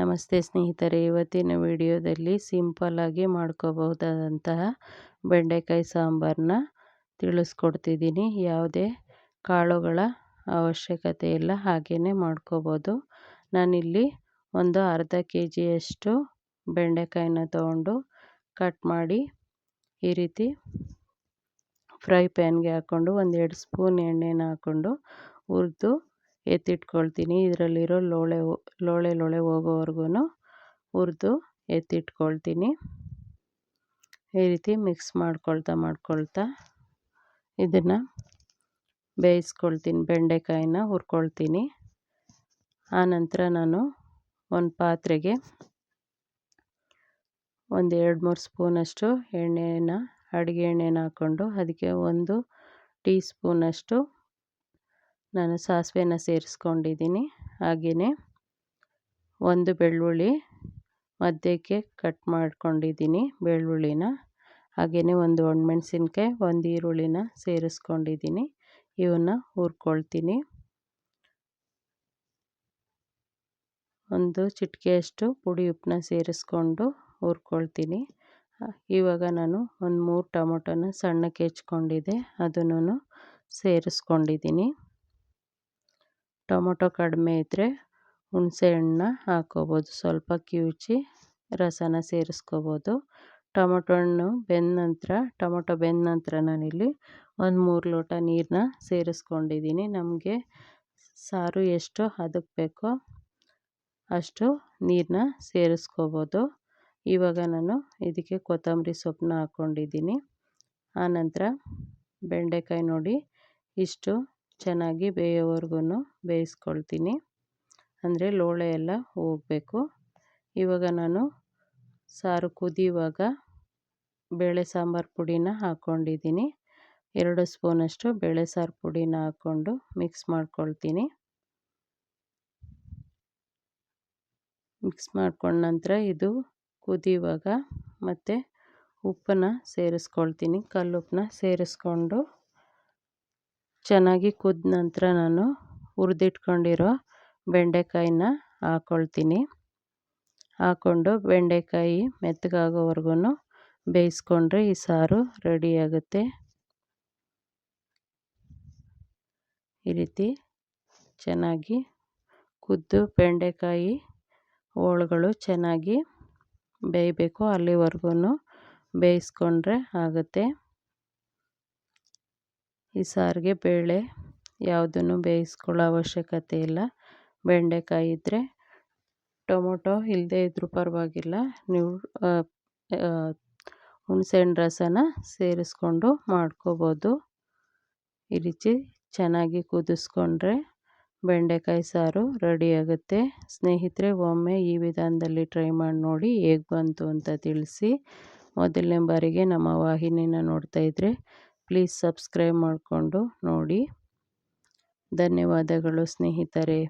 ನಮಸ್ತೆ ಸ್ನೇಹಿತರೆ, ಇವತ್ತಿನ ವಿಡಿಯೋದಲ್ಲಿ ಸಿಂಪಲ್ಲಾಗಿ ಮಾಡ್ಕೋಬಹುದಾದಂತಹ ಬೆಂಡೆಕಾಯಿ ಸಾಂಬಾರನ್ನ ತಿಳಿಸ್ಕೊಡ್ತಿದ್ದೀನಿ. ಯಾವುದೇ ಕಾಳುಗಳ ಅವಶ್ಯಕತೆ ಇಲ್ಲ ಹಾಗೆಯೇ ಮಾಡ್ಕೋಬೋದು. ನಾನಿಲ್ಲಿ ಒಂದು ಅರ್ಧ ಕೆ ಜಿಯಷ್ಟು ಬೆಂಡೆಕಾಯಿನ ತೊಗೊಂಡು ಕಟ್ ಮಾಡಿ ಈ ರೀತಿ ಫ್ರೈ ಪ್ಯಾನ್ಗೆ ಹಾಕ್ಕೊಂಡು ಒಂದೆರಡು ಸ್ಪೂನ್ ಎಣ್ಣೆನ ಹಾಕ್ಕೊಂಡು ಹುರಿದು ಎತ್ತಿಟ್ಕೊಳ್ತೀನಿ. ಇದರಲ್ಲಿರೋ ಲೋಳೆ ಲೋಳೆ ಲೋಳೆ ಹೋಗೋವರೆಗೂ ಹುರಿದು ಎತ್ತಿಟ್ಕೊಳ್ತೀನಿ. ಈ ರೀತಿ ಮಿಕ್ಸ್ ಮಾಡ್ಕೊಳ್ತಾ ಮಾಡ್ಕೊಳ್ತಾ ಇದನ್ನು ಬೇಯಿಸ್ಕೊಳ್ತೀನಿ, ಬೆಂಡೆಕಾಯಿನ ಹುರ್ಕೊಳ್ತೀನಿ. ಆನಂತರ ನಾನು ಒಂದು ಪಾತ್ರೆಗೆ ಒಂದು ಎರಡು ಮೂರು ಸ್ಪೂನಷ್ಟು ಎಣ್ಣೆನ, ಅಡುಗೆ ಎಣ್ಣೆನ ಹಾಕ್ಕೊಂಡು ಅದಕ್ಕೆ ಒಂದು ಟೀ ಸ್ಪೂನಷ್ಟು ನಾನು ಸಾಸಿವೆನ ಸೇರಿಸ್ಕೊಂಡಿದ್ದೀನಿ. ಹಾಗೆಯೇ ಒಂದು ಬೆಳ್ಳುಳ್ಳಿ, ಮಧ್ಯಕ್ಕೆ ಕಟ್ ಮಾಡ್ಕೊಂಡಿದ್ದೀನಿ ಬೆಳ್ಳುಳ್ಳಿನ. ಹಾಗೆಯೇ ಒಂದು ಒಣಮೆಣ್ಸಿನ್ಕಾಯಿ, ಒಂದು ಈರುಳ್ಳಿನ ಸೇರಿಸ್ಕೊಂಡಿದ್ದೀನಿ. ಇವನ್ನ ಹುರ್ಕೊಳ್ತೀನಿ. ಒಂದು ಚಿಟಿಕೆಯಷ್ಟು ಪುಡಿ ಉಪ್ಪನ್ನ ಸೇರಿಸ್ಕೊಂಡು ಹುರ್ಕೊಳ್ತೀನಿ. ಇವಾಗ ನಾನು ಒಂದು ಮೂರು ಟೊಮೊಟೊನ ಸಣ್ಣಕ್ಕೆ ಹೆಚ್ಕೊಂಡಿದ್ದೆ. ಅದನ್ನು ಸೇರಿಸ್ಕೊಂಡಿದ್ದೀನಿ. ಟೊಮೊಟೊ ಕಡಿಮೆ ಇದ್ದರೆ ಹುಣಸೆ ಹಣ್ಣನ್ನ ಹಾಕ್ಕೋಬೋದು ಸ್ವಲ್ಪ ಕಿವುಚಿ, ರಸನ ಸೇರಿಸ್ಕೋಬೋದು. ಟೊಮೊಟೊ ಹಣ್ಣು ಬೆಂದ ನಂತರ, ಟೊಮೊಟೊ ಬೆಂದ ನಂತರ ನಾನಿಲ್ಲಿ ಒಂದು ಮೂರು ಲೋಟ ನೀರನ್ನ ಸೇರಿಸ್ಕೊಂಡಿದ್ದೀನಿ. ನಮಗೆ ಸಾರು ಎಷ್ಟು ಅದಕ್ಕೆ ಬೇಕೋ ಅಷ್ಟು ನೀರನ್ನ ಸೇರಿಸ್ಕೋಬೋದು. ಇವಾಗ ನಾನು ಇದಕ್ಕೆ ಕೊತ್ತಂಬರಿ ಸೊಪ್ಪನ್ನ ಹಾಕ್ಕೊಂಡಿದ್ದೀನಿ ಆನಂತರ ಬೆಂಡೆಕಾಯಿ ನೋಡಿ ಇಷ್ಟು ಚೆನ್ನಾಗಿ ಬೇಯೋವರೆಗೂ ಬೇಯಿಸ್ಕೊಳ್ತೀನಿ. ಅಂದರೆ ಲೋಳೆ ಎಲ್ಲ ಹೋಗಬೇಕು. ಇವಾಗ ನಾನು ಸಾರು ಕುದಿಯುವಾಗ ಬೇಳೆ ಸಾಂಬಾರು ಪುಡಿನ ಹಾಕ್ಕೊಂಡಿದ್ದೀನಿ ಎರಡು ಸ್ಪೂನಷ್ಟು ಬೇಳೆ ಸಾರು ಪುಡಿನ ಹಾಕ್ಕೊಂಡು ಮಿಕ್ಸ್ ಮಾಡ್ಕೊಳ್ತೀನಿ. ಮಿಕ್ಸ್ ಮಾಡ್ಕೊಂಡ ನಂತರ ಇದು ಕುದಿಯುವಾಗ ಮತ್ತು ಉಪ್ಪನ್ನ ಸೇರಿಸ್ಕೊಳ್ತೀನಿ. ಕಲ್ಲುಪ್ಪನ್ನ ಸೇರಿಸ್ಕೊಂಡು ಚೆನ್ನಾಗಿ ಕುದ್ದ ನಂತರ ನಾನು ಹುರಿದಿಟ್ಕೊಂಡಿರೋ ಬೆಂಡೆಕಾಯಿನ ಹಾಕ್ಕೊಳ್ತೀನಿ ಹಾಕ್ಕೊಂಡು ಬೆಂಡೆಕಾಯಿ ಮೆತ್ತಗಾಗೋವರೆಗೂ ಬೇಯಿಸ್ಕೊಂಡ್ರೆ ಈ ಸಾರು ರೆಡಿಯಾಗುತ್ತೆ ಈ ರೀತಿ ಚೆನ್ನಾಗಿ ಕುದ್ದು ಬೆಂಡೆಕಾಯಿ ಹೋಳುಗಳು ಚೆನ್ನಾಗಿ ಬೇಯಬೇಕು ಅಲ್ಲಿವರೆಗೂ ಬೇಯಿಸ್ಕೊಂಡ್ರೆ ಆಗುತ್ತೆ. ಈ ಸಾರಿಗೆ ಬೇಳೆ ಯಾವುದನ್ನು ಬೇಯಿಸ್ಕೊಳ್ಳೋ ಅವಶ್ಯಕತೆ ಇಲ್ಲ. ಬೆಂಡೆಕಾಯಿ ಇದ್ದರೆ ಟೊಮೊಟೊ ಇಲ್ಲದೇ ಇದ್ದರೂ ಪರವಾಗಿಲ್ಲ. ನೀವು ಹುಣಸೆಹಣ್ಣು ರಸನ ಸೇರಿಸ್ಕೊಂಡು ಮಾಡ್ಕೋಬೋದು. ಈ ರೀತಿ ಚೆನ್ನಾಗಿ ಕುದಿಸ್ಕೊಂಡ್ರೆ ಬೆಂಡೆಕಾಯಿ ಸಾರು ರೆಡಿಯಾಗುತ್ತೆ ಸ್ನೇಹಿತರೆ, ಒಮ್ಮೆ ಈ ವಿಧಾನದಲ್ಲಿ ಟ್ರೈ ಮಾಡಿ ನೋಡಿ ಹೇಗೆ ಬಂತು ಅಂತ ತಿಳಿಸಿ. ಮೊದಲನೇ ಬಾರಿಗೆ ನಮ್ಮ ವಾಹಿನಿನ ನೋಡ್ತಾ ಇದ್ದರೆ ಪ್ಲೀಸ್ ಸಬ್ಸ್ಕ್ರೈಬ್ ಮಾಡಿಕೊಂಡು ನೋಡಿ. ಧನ್ಯವಾದಗಳು ಸ್ನೇಹಿತರೆ.